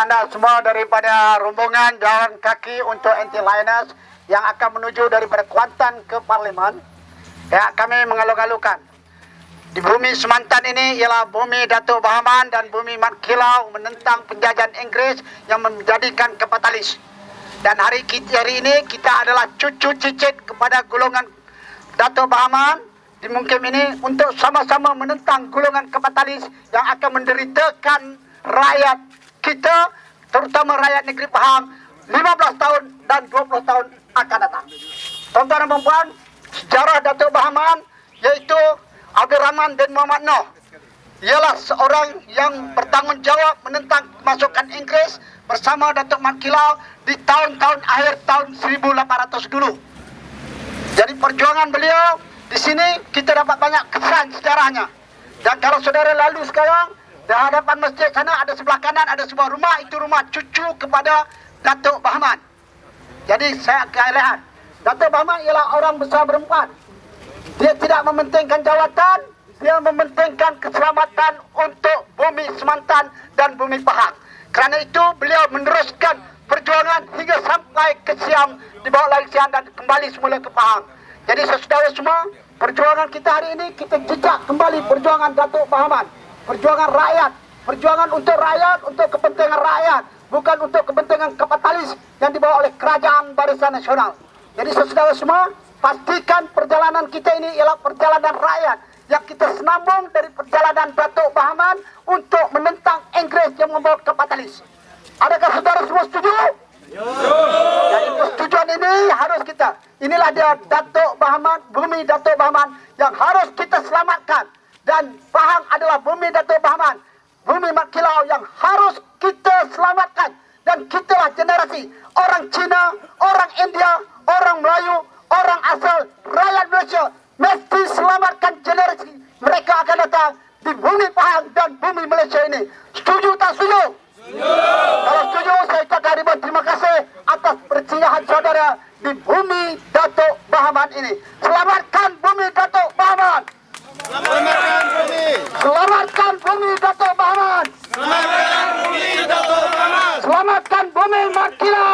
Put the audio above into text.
anda semua daripada rombongan jalan kaki untuk anti-lioness yang akan menuju daripada Kuantan ke Parlimen. Ya, kami mengalu-alukan. Di bumi Semantan ini ialah bumi Datuk Bahaman dan bumi Mat Kilau menentang penjajahan Inggeris yang menjadikan kapitalis. Dan hari kita hari ini kita adalah cucu cicit kepada golongan Datuk Bahaman di mukim ini untuk sama-sama menentang golongan kapitalis yang akan menderitakan rakyat kita terutama rakyat negeri Pahang 15 tahun dan 20 tahun akan datang. Tuan-tuan dan puan, sejarah Datuk Bahaman iaitu Abdul Rahman bin Muhammad Noh ialah seorang yang bertanggungjawab menentang masukan Inggeris bersama Datuk Mat Kilau di tahun-tahun akhir tahun 1800 dulu. Jadi perjuangan beliau di sini kita dapat banyak kesan sejarahnya. Dan kalau saudara lalu sekarang hadapan masjid sana ada sebelah kanan ada sebuah rumah itu rumah cucu kepada Datuk Bahman. Jadi saya lihat Datuk Bahman ialah orang besar berempat. Dia tidak mementingkan jawatan, dia mementingkan keselamatan untuk bumi Semantan dan bumi Pahang. Kerana itu beliau meneruskan perjuangan hingga sampai ke Siam di bawah Siam dan kembali semula ke Pahang. Jadi saudara semua, perjuangan kita hari ini kita jejak kembali perjuangan Datuk Bahaman. Perjuangan rakyat, perjuangan untuk rakyat, untuk kepentingan rakyat, bukan untuk kepentingan kapitalis yang dibawa oleh kerajaan Barisan Nasional. Jadi saudara semua, pastikan perjalanan kita ini ialah perjalanan rakyat yang kita senambung dari perjalanan Datuk Bahaman untuk menentang Inggris yang membawa kapitalis. Adakah saudara semua setuju? Jadi persetujuan ini harus kita. Inilah dia Datuk Bahaman, bumi Datuk Bahaman yang harus kita selamatkan. Dan Pahang adalah bumi Datuk Bahaman. Bumi Mat Kilau yang harus kita selamatkan. Dan kitalah generasi orang Cina, orang India, orang Melayu, orang asal rakyat Malaysia. Mesti selamatkan generasi mereka akan datang di bumi Pahang dan bumi Malaysia ini. Setuju tak setuju? Kalau setuju, saya ucapkan ribuan terima kasih atas percayaan saudara di bumi Datuk Bahaman ini. Selamatkan bumi Datuk Bahaman. Selamatkan bumi. Selamatkan bumi Datuk Bahaman. Selamatkan bumi Datuk Bahaman. Selamatkan bumi